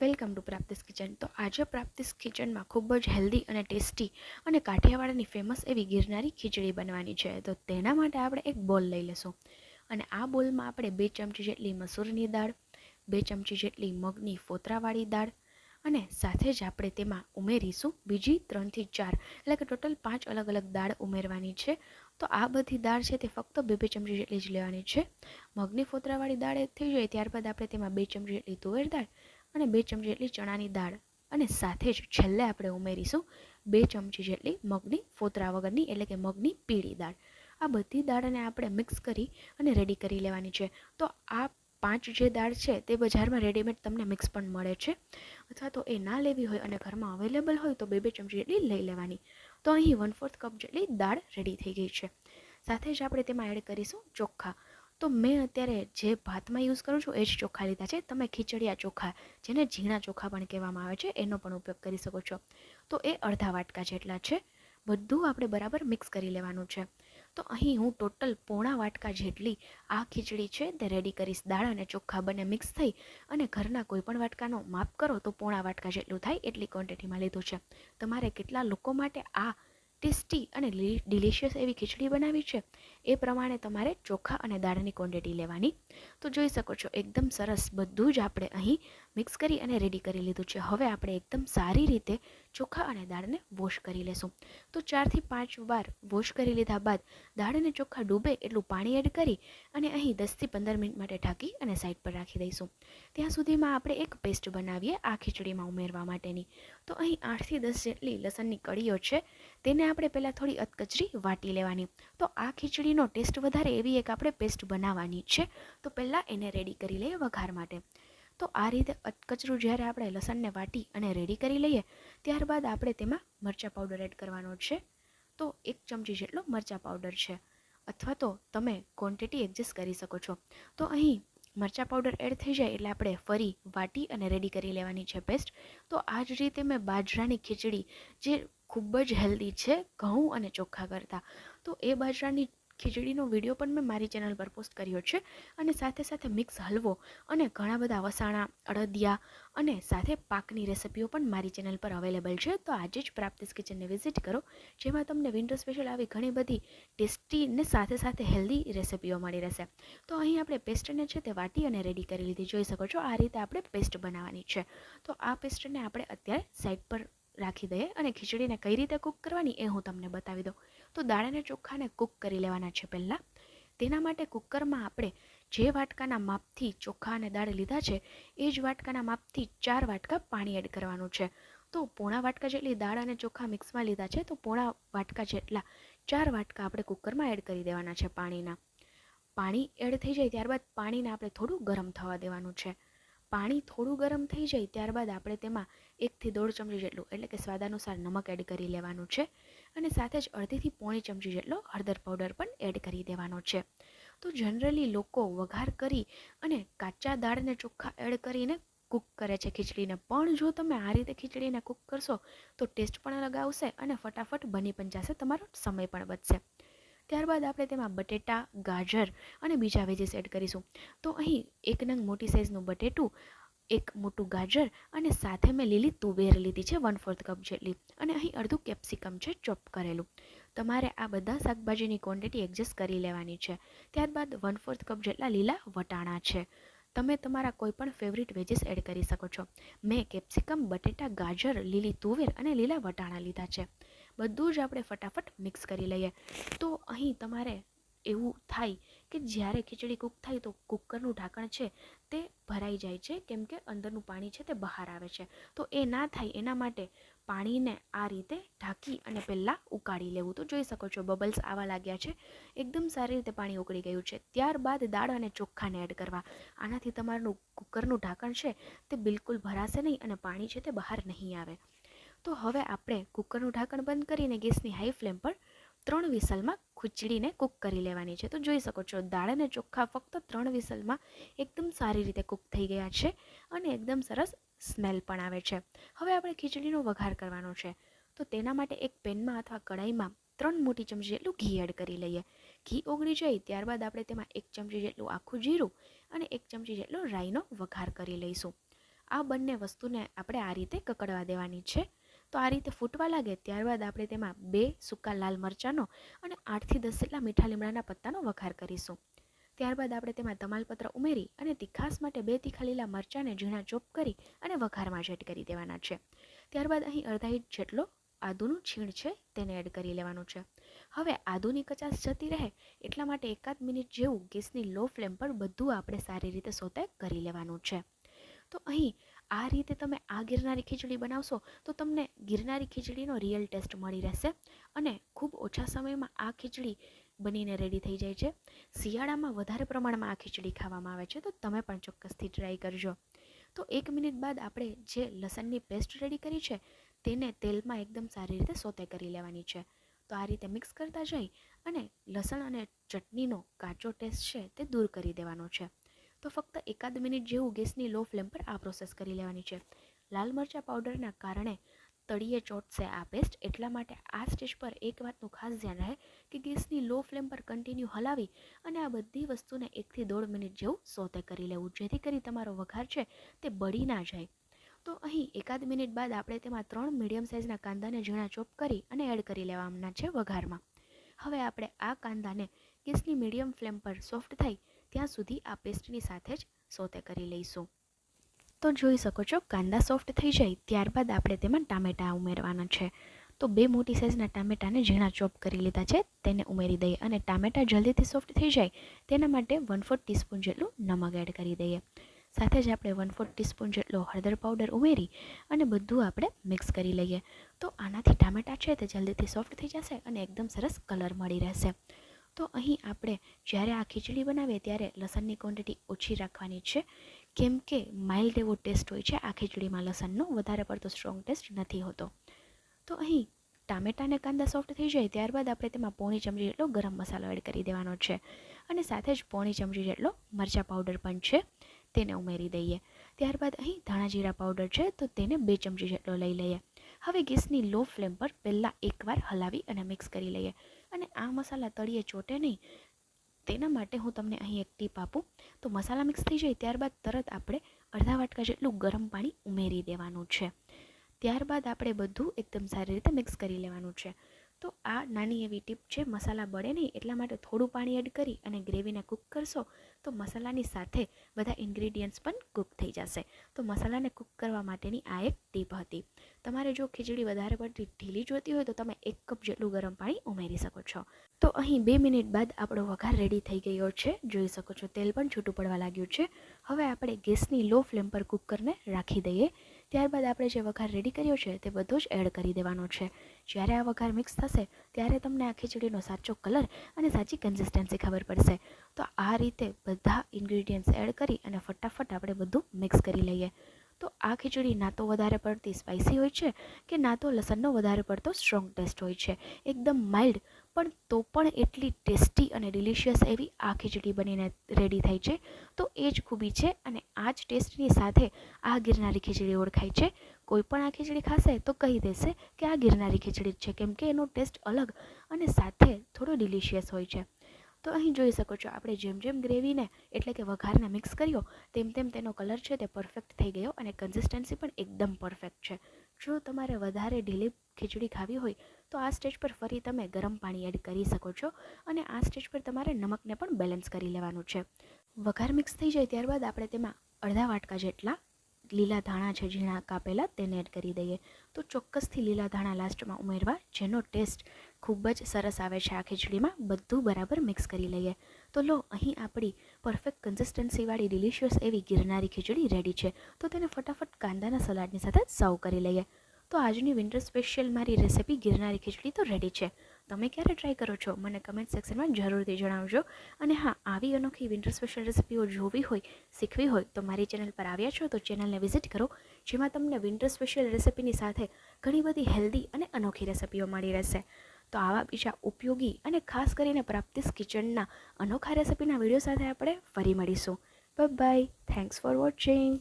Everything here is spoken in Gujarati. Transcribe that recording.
Welcome to પ્રાપ્તિસ kitchen. તો આજે પ્રાપ્તિસ કિચનમાં ખૂબ જ હેલ્ધી અને ટેસ્ટી અને કાઠિયાવાડની ફેમસ એવી ગિરનારી ખીચડી બનવાની છે. તો તેના માટે આપણે એક બોલ લઈ લેશું અને આ બોલમાં આપણે બે ચમચી જેટલી મસૂરની દાળ, બે ચમચી જેટલી મગની ફોતરાવાળી દાળ અને સાથે જ આપણે તેમાં ઉમેરીશું બીજી ત્રણથી ચાર, એટલે કે ટોટલ પાંચ અલગ અલગ દાળ ઉમેરવાની છે. તો આ બધી દાળ છે તે ફક્ત બે બે ચમચી જેટલી જ લેવાની છે. મગની ફોતરાવાળી દાળ થઈ જાય ત્યારબાદ આપણે તેમાં બે ચમચી જેટલી તુવેર દાળ અને બે ચમચી જેટલી ચણાની દાળ. અને સાથે જ છેલ્લે આપણે ઉમેરીશું બે ચમચી જેટલી મગની ફોતરા વગરની, એટલે કે મગની પીળી દાળ. આ બધી દાળને આપણે મિક્સ કરી અને રેડી કરી લેવાની છે. તો આ પાંચ જે દાળ છે તે બજારમાં રેડીમેડ તમને મિક્સ પણ મળે છે. અથવા તો એ ના લેવી હોય અને ઘરમાં અવેલેબલ હોય તો બે બે ચમચી જેટલી લઈ લેવાની. તો અહીં વન ફોર્થ કપ જેટલી દાળ રેડી થઈ ગઈ છે. સાથે જ આપણે તેમાં એડ કરીશું ચોખ્ખા તો મેં અત્યારે જે ભાતમાં યુઝ કરું છું એ જ ચોખા લીધા છે. તમે ખીચડિયા ચોખા, જેને ઝીણા ચોખા પણ કહેવામાં આવે છે, એનો પણ ઉપયોગ કરી શકો છો. તો એ અડધા વાટકા જેટલા છે. બધું આપણે બરાબર મિક્સ કરી લેવાનું છે. તો અહીં હું ટોટલ પોણા વાટકા જેટલી આ ખીચડી છે તે રેડી કરીશ. દાળ અને ચોખ્ખા બંને મિક્સ થઈ અને ઘરના કોઈ પણ વાટકાનો માપ કરો તો પોણા વાટકા જેટલું થાય એટલી ક્વોન્ટિટીમાં લીધું છે. તમારે કેટલા લોકો માટે આ ટેસ્ટી અને ડિલિશિયસ એવી ખીચડી બનાવી છે, એ પ્રમાણે તમારે ચોખા અને દાળની ક્વોન્ટિટી લેવાની. તો જોઈ શકો છો, એકદમ સરસ બધું જ આપણે અહીં મિક્સ કરી અને રેડી કરી લીધું છે. હવે આપણે એકદમ સારી રીતે ચોખા અને દાળને વોશ કરી લેશું. તો ચારથી પાંચ વાર વોશ કરી લીધા બાદ દાળ અને ચોખા ડૂબે એટલું પાણી એડ કરી અને અહીં દસથી પંદર મિનિટ માટે ઢાંકી અને સાઈડ પર રાખી દઈશું. ત્યાં સુધીમાં આપણે એક પેસ્ટ બનાવીએ આ ખીચડીમાં ઉમેરવા માટેની. તો અહીં આઠથી દસ જેટલી લસણની કળીઓ છે, તેને આપણે પહેલાં થોડી અતકચરી વાટી લેવાની. તો આ ખીચડીનો ટેસ્ટ વધારે એવી એક આપણે પેસ્ટ બનાવવાની છે. તો પહેલાં એને રેડી કરી લઈએ વઘાર માટે. તો આ રીતે કચરું જ્યારે આપણે લસણને વાટી અને રેડી કરી લઈએ, ત્યારબાદ આપણે તેમાં મરચાં પાવડર એડ કરવાનો છે. તો એક ચમચી જેટલો મરચાં પાવડર છે. અથવા તો તમે ક્વોન્ટિટી એડજસ્ટ કરી શકો છો. તો અહીં મરચાં પાવડર એડ થઈ જાય એટલે આપણે ફરી વાટી અને રેડી કરી લેવાની છે પેસ્ટ તો આ જ રીતે મેં બાજરાની ખીચડી, જે ખૂબ જ હેલ્ધી છે, ઘઉં અને ચોખ્ખા કરતાં. તો એ બાજરાની ખીચડીનો વીડિયો પણ મેં મારી ચેનલ પર પોસ્ટ કર્યો છે અને સાથે સાથે મિક્સ હલવો અને ઘણા બધા વસાણા, અડદિયા અને સાથે પાકની રેસિપીઓ પણ મારી ચેનલ પર અવેલેબલ છે. તો આજે જ પ્રાપ્તિસ કિચનને વિઝિટ કરો, જેમાં તમને વિન્ટર સ્પેશિયલ આવી ઘણી બધી ટેસ્ટી ને સાથે સાથે હેલ્ધી રેસિપીઓ મળી રહેશે. તો અહીં આપણે પેસ્ટને છે તે વાટી અને રેડી કરી લીધી. જોઈ શકો છો, આ રીતે આપણે પેસ્ટ બનાવવાની છે. તો આ પેસ્ટને આપણે અત્યારે સાઈડ પર રાખી દઈએ અને ખીચડીને કઈ રીતે કૂક કરવાની એ હું તમને બતાવી દઉં. તો દાળ અને ચોખાને કૂક કરી લેવાના છે પહેલાં. તેના માટે કુકરમાં આપણે જે વાટકાના માપથી ચોખા અને દાળ લીધા છે, એ જ વાટકાના માપથી ચાર વાટકા પાણી એડ કરવાનું છે. તો પોણા વાટકા જેટલી દાળ અને ચોખા મિક્સમાં લીધા છે, તો પોણા વાટકા જેટલા ચાર વાટકા આપણે કુકરમાં એડ કરી દેવાના છે પાણીના. પાણી એડ થઈ જાય ત્યારબાદ પાણીને આપણે થોડું ગરમ થવા દેવાનું છે. પાણી થોડું ગરમ થઈ જાય ત્યારબાદ આપણે તેમાં એકથી દોઢ ચમચી જેટલું એટલે કે સ્વાદાનુસાર નમક એડ કરી લેવાનું છે અને સાથે જ અડધીથી પોણી ચમચી જેટલો હળદર પાવડર પણ એડ કરી દેવાનો છે. તો જનરલી લોકો વઘાર કરી અને કાચા દાળને ચોખ્ખા એડ કરીને કૂક કરે છે. ખીચડીને પણ જો તમે આ રીતે ખીચડીને કૂક કરશો તો ટેસ્ટ પણ અલગ આવશે અને ફટાફટ બની પણ જશે, તમારો સમય પણ બચશે ત્યારબાદ આપણે તેમાં બટેટા, ગાજર અને બીજા વેજીસ એડ કરીશું. તો અહીં એક નંગ મોટી સાઇઝનું બટેટું, એક મોટું ગાજર અને સાથે મેં લીલી તુવેર લીધી છે વન ફોર્થ કપ જેટલી. અને અહીં અડધું કેપ્સિકમ છે ચોપ કરેલું. તમારે આ બધા શાકભાજીની ક્વોન્ટિટી એડજસ્ટ કરી લેવાની છે. ત્યારબાદ વન ફોર્થ કપ જેટલા લીલા વટાણા છે. તમે તમારા કોઈપણ ફેવરિટ વેજીસ એડ કરી શકો છો. મેં કેપ્સિકમ બટેટા, ગાજર, લીલી તુવેર અને લીલા વટાણા લીધા છે. બધું જ આપણે ફટાફટ મિક્સ કરી લઈએ. તો અહીં તમારે એવું થાય કે જ્યારે ખીચડી કૂક થાય તો કૂકરનું ઢાંકણ છે તે ભરાઈ જાય છે, કેમ કે અંદરનું પાણી છે તે બહાર આવે છે. તો એ ના થાય એના માટે પાણીને આ રીતે ઢાંકી અને પહેલાં ઉકાળી લેવું. તો જોઈ શકો છો બબલ્સ આવા લાગ્યા છે. એકદમ સારી રીતે પાણી ઉકળી ગયું છે. ત્યારબાદ દાળ અને ચોખ્ખાને એડ કરવા. આનાથી તમારું કુકરનું ઢાંકણ છે તે બિલકુલ ભરાશે નહીં અને પાણી છે તે બહાર નહીં આવે. તો હવે આપણે કુકરનું ઢાંકણ બંધ કરીને ગેસની હાઈ ફ્લેમ પર ત્રણ વિસલમાં ખીચડીને કૂક કરી લેવાની છે. તો જોઈ શકો છો, દાળ અને ચોખ્ખા ફક્ત ત્રણ વિસલમાં એકદમ સારી રીતે કૂક થઈ ગયા છે અને એકદમ સરસ સ્મેલ પણ આવે છે. હવે આપણે ખીચડીનો વઘાર કરવાનો છે. તો તેના માટે એક પેનમાં અથવા કડાઈમાં ત્રણ મોટી ચમચી જેટલું ઘી એડ કરી લઈએ. ઘી ઓગળી જાય ત્યારબાદ આપણે તેમાં એક ચમચી જેટલું આખું જીરું અને એક ચમચી જેટલો રાઈનો વઘાર કરી લઈશું. આ બંને વસ્તુને આપણે આ રીતે કકડવા દેવાની છે. તો આ રીતે ફૂટવા લાગે ત્યારબાદ આપણે તેમાં બે સૂકા લાલ મરચાંનો અને આઠથી દસ જેટલા મીઠા લીમડાના પત્તાનો વઘાર કરીશું. ત્યારબાદ આપણે તેમાં તમાલપત્ર ઉમેરી અને તીખાસ માટે બે તીખા લીલા મરચાંને ઝીણા ચોપ કરી અને વઘારમાં એડ કરી દેવાના છે. ત્યારબાદ અહીં અડધા ઇંચ જેટલો આદુનું છીણ છે તેને એડ કરી લેવાનું છે. હવે આદુની કચાશ જતી રહે એટલા માટે એકાદ મિનિટ જેવું ગેસની લો ફ્લેમ પર બધું આપણે સારી રીતે સોતે કરી લેવાનું છે. તો અહીં આ રીતે તમે આ ગિરનારી ખીચડી બનાવશો, તો તમને ગિરનારી ખીચડીનો રિયલ ટેસ્ટ મળી રહેશે અને ખૂબ ઓછા સમયમાં આ ખીચડી બનીને રેડી થઈ જાય છે. શિયાળામાં વધારે પ્રમાણમાં આ ખીચડી ખાવામાં આવે છે, તો તમે પણ ચોક્કસથી ટ્રાય કરજો. તો એક મિનિટ બાદ આપણે જે લસણની પેસ્ટ રેડી કરી છે, તેને તેલમાં એકદમ સારી રીતે સોતે કરી લેવાની છે. તો આ રીતે મિક્સ કરતા જઈ અને લસણ અને ચટણીનો કાચો ટેસ્ટ છે તે દૂર કરી દેવાનો છે. તો ફક્ત એકાદ મિનિટ જેવું ગેસની લો ફ્લેમ પર આ પ્રોસેસ કરી લેવાની છે. લાલ મરચાં પાવડરના કારણે તળીએ ચોટશે આ પેસ્ટ. એટલા માટે આ સ્ટેજ પર એક વાતનું ખાસ ધ્યાન રહે કે ગેસની લો ફ્લેમ પર કન્ટિન્યુ હલાવી અને આ બધી વસ્તુને એકથી દોઢ મિનિટ જેવું સોતે કરી લેવું, જેથી કરી તમારો વઘાર છે તે બળી ના જાય. તો અહીં એકાદ મિનિટ બાદ આપણે તેમાં ત્રણ મીડિયમ સાઇઝના કાંદાને ઝીણા ચોપ કરી અને એડ કરી લેવાના છે વઘારમાં. હવે આપણે આ કાંદાને ગેસની મીડિયમ ફ્લેમ પર સોફ્ટ થાય ત્યાં સુધી આ પેસ્ટની સાથે જ સોતે કરી લઈશું. તો જોઈ શકો છો, કાંદા સોફ્ટ થઈ જાય, ત્યારબાદ આપણે તેમાં ટામેટાં ઉમેરવાના છે. તો બે મોટી સાઇઝના ટામેટાને ઝીણા ચોપ કરી લીધા છે, તેને ઉમેરી દઈએ અને ટામેટાં જલ્દીથી સોફ્ટ થઈ જાય, તેના માટે વન ફોર્થ ટીસ્પૂન જેટલું નમક એડ કરી દઈએ. સાથે જ આપણે વન ફોર્થ ટીસ્પૂન જેટલો હળદર પાવડર ઉમેરી અને બધું આપણે મિક્સ કરી લઈએ. તો આનાથી ટામેટાં છે તે જલ્દીથી સોફ્ટ થઈ જશે અને એકદમ સરસ કલર મળી રહેશે. તો અહીં આપણે જ્યારે આ ખીચડી બનાવીએ ત્યારે લસણની ક્વોન્ટિટી ઓછી રાખવાની છે. કેમ કે માઇલ્ડ એવો ટેસ્ટ હોય છે આ ખીચડીમાં લસણનો, વધારે પડતો સ્ટ્રોંગ ટેસ્ટ નથી હોતો. તો અહીં ટામેટાં અને કાંદા સોફ્ટ થઈ જાય ત્યારબાદ આપણે તેમાં પોણી ચમચી જેટલો ગરમ મસાલો એડ કરી દેવાનો છે. અને સાથે જ પોણી ચમચી જેટલો મરચાં પાવડર પણ છે, તેને ઉમેરી દઈએ. ત્યારબાદ અહીં ધાણા જીરા પાવડર છે, તો તેને બે ચમચી જેટલો લઈ લઈએ. હવે ગેસની લો ફ્લેમ પર પહેલાં એકવાર હલાવી અને મિક્સ કરી લઈએ. અને આ મસાલા તળીએ ચોટે નહીં. તેના માટે હું તમને અહીં એક ટીપ આપું. તો મસાલા મિક્સ થઈ જાય ત્યારબાદ તરત આપણે અડધા વાટકા જેટલું ગરમ પાણી ઉમેરી દેવાનું છે. ત્યારબાદ આપણે બધું એકદમ સારી રીતે મિક્સ કરી લેવાનું છે. તો આ નાની એવી ટીપ છે, મસાલા બળે નહીં, એટલા માટે થોડું પાણી એડ કરી અને ગ્રેવીને કૂક કરશો, તો મસાલાની સાથે બધા ઇન્ગ્રીડિયન્ટ્સ પણ કૂક થઈ જશે. તો મસાલાને કૂક કરવા માટેની આ એક ટીપ હતી. તમારે જો ખીચડી વધારે પડતી ઢીલી જોતી હોય તો તમે એક કપ જેટલું ગરમ પાણી ઉમેરી શકો છો. તો અહીં બે મિનિટ બાદ આપણો વઘાર રેડી થઈ ગયો છે. જોઈ શકો છો તેલ પણ છૂટું પડવા લાગ્યું છે. હવે આપણે ગેસની લો ફ્લેમ પર કૂકરને રાખી દઈએ. ત્યારબાદ આપણે જે વઘાર રેડી કર્યો છે તે બધો જ એડ કરી દેવાનો છે. જ્યારે આ વઘાર મિક્સ થશે, ત્યારે તમને આ ખીચડીનો સાચો કલર અને સાચી કન્સિસ્ટન્સી ખબર પડશે. તો આ રીતે બધા ઇન્ગ્રીડિયન્ટ્સ એડ કરી અને ફટાફટ આપણે બધું મિક્સ કરી લઈએ. તો આ ખીચડી ના તો વધારે પડતી સ્પાઇસી હોય છે કે ના તો લસણનો વધારે પડતો સ્ટ્રોંગ ટેસ્ટ હોય છે. એકદમ માઇલ્ડ પણ તો પણ એટલી ટેસ્ટી અને ડિલિશિયસ એવી આ ખીચડી બનીને રેડી થાય છે. તો એ જ ખૂબી છે અને આ જ ટેસ્ટની સાથે આ ગિરનારી ખીચડી ઓળખાય છે. કોઈ પણ આ ખીચડી ખાશે તો કહી દેશે કે આ ગિરનારી ખીચડી જ છે, કેમ કે એનો ટેસ્ટ અલગ અને સાથે થોડો ડિલિશિયસ હોય છે. તો અહીં જોઈ શકો છો, આપણે જેમ જેમ ગ્રેવીને એટલે કે વઘારને મિક્સ કર્યો, તેમ તેમ તેનો કલર છે તે પરફેક્ટ થઈ ગયો અને કન્સિસ્ટન્સી પણ એકદમ પરફેક્ટ છે. જો તમારે વધારે ઢીલી ખીચડી ખાવી હોય, તો આ સ્ટેજ પર ફરી તમે ગરમ પાણી એડ કરી શકો છો અને આ સ્ટેજ પર તમારે નમકને પણ બેલેન્સ કરી લેવાનું છે. વઘાર મિક્સ થઈ જાય ત્યારબાદ આપણે તેમાં અડધા વાટકા જેટલા લીલા ધાણા છે ઝીણા કાપેલા, તેને એડ કરી દઈએ. તો ચોક્કસથી લીલા ધાણા લાસ્ટમાં ઉમેરવા, જેનો ટેસ્ટ ખૂબ જ સરસ આવે છે આ ખીચડીમાં, બધું બરાબર મિક્સ કરી લઈએ. તો લો, અહીં આપણી પરફેક્ટ કન્સિસ્ટન્સીવાળી ડિલિશિયસ એવી ગિરનારી ખીચડી રેડી છે. તો તેને ફટાફટ કાંદાના સલાડની સાથે સર્વ કરી લઈએ. તો આજની વિન્ટર સ્પેશિયલ મારી રેસિપી ગિરનારી ખીચડી તો રેડી છે. તમે ક્યારે ટ્રાય કરો છો? મને કમેન્ટ સેક્શનમાં જરૂરથી જણાવજો. અને હા, આવી અનોખી વિન્ટર સ્પેશિયલ રેસિપીઓ જોવી હોય, શીખવી હોય, તો મારી ચેનલ પર આવ્યા છો, તો ચેનલને વિઝિટ કરો, જેમાં તમને વિન્ટર સ્પેશિયલ રેસિપીની સાથે ઘણી બધી હેલ્ધી અને અનોખી રેસિપીઓ મળી રહેશે. તો આવા બીજા ઉપયોગી અને ખાસ કરીને પ્રાપ્તિસ કિચનના અનોખા રેસિપીના વીડિયો સાથે આપણે ફરી મળીશું. By thanks for watching